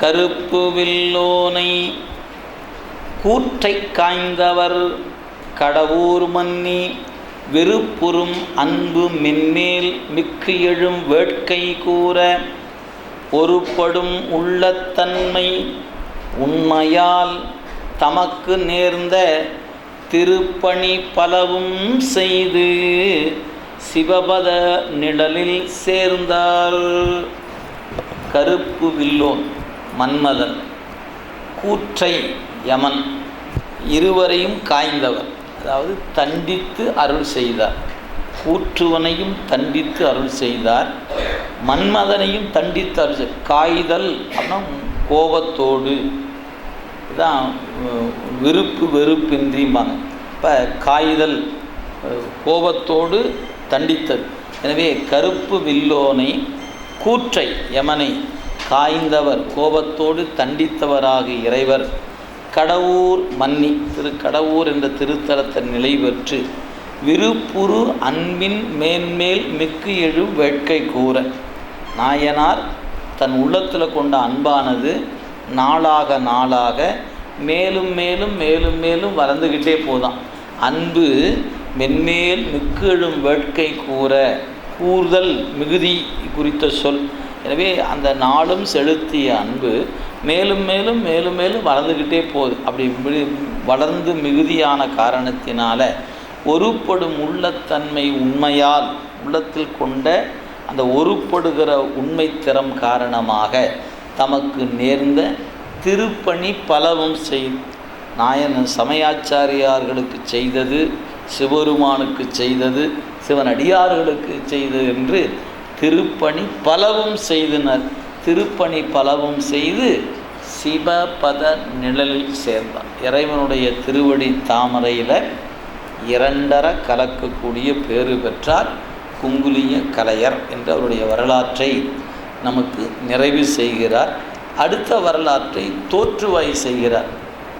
கருப்பு வில்லோனை கூற்றை காய்ந்தவர் கடவுர் மன்னி வெறுப்புறும் அன்பு மென்மேல் மிக்கு எழும் வேட்கை கூற ஒருபடும் உள்ளத்தன்மை உண்மையால் தமக்கு நேர்ந்த திருப்பணி பலவும் செய்து சிவபத நிழலில் சேர்ந்தார். கருப்பு வில்லோன். மன்மதன் கூற்றை யமன் இருவரையும் காய்ந்தவர். அதாவது தண்டித்து அருள் செய்தார். கூற்றுவனையும் தண்டித்து அருள் செய்தார். மன்மதனையும் தண்டித்து அருள் செய் காய்தல் அப்படின்னா கோபத்தோடு. இதான் வெறுப்பு வெறுப்பின்றிம்பாங்க. இப்போ காய்தல் கோபத்தோடு தண்டித்தது எனவே கருப்பு வில்லோனை கூற்றை யமனை காய்ந்தவர் கோபத்தோடு தண்டித்தவராக இறைவர். கடவுர் மன்னி திரு கடவுர் என்ற திருத்தலத்தை நிலை பெற்று விருப்புரு அன்பின் மேன்மேல் மிக்கு எழு வேட்கை கூற நாயனார் தன் உள்ளத்தில் கொண்ட அன்பானது நாளாக நாளாக மேலும் மேலும் மேலும் மேலும் வளர்ந்துக்கிட்டே போதாம் அன்பு மென்மேல் மிக்கு எழும் வேட்கை கூற கூறுதல் மிகுதி குறித்த சொல் எனவே அந்த நாளும் செலுத்திய அன்பு மேலும் மேலும் மேலும் மேலும் வளர்ந்துக்கிட்டே போகுது. அப்படி வளர்ந்து மிகுதியான காரணத்தினால ஒருபடும் உள்ளத்தன்மை உண்மையால் உள்ளத்தில் கொண்ட அந்த ஒருப்படுகிற உண்மை திறம் காரணமாக தமக்கு நேர்ந்த திருப்பணி பலவும் செய் நாயன் சமயாச்சாரியார்களுக்கு செய்தது சிவபெருமானுக்கு செய்தது சிவனடியார்களுக்கு செய்தது என்று திருப்பணி பலவும் செய்தனர். திருப்பணி பலவும் செய்து சிவபத நிழலில் சேர்ந்தார் இறைவனுடைய திருவடி தாமரையில் இரண்டர கலக்கக்கூடிய பேறு பெற்றார் குங்குலிய கலையர் என்ற அவருடைய வரலாற்றை நமக்கு நிறைவு செய்கிறார். அடுத்த வரலாற்றை தோற்றுவாய் செய்கிறார்.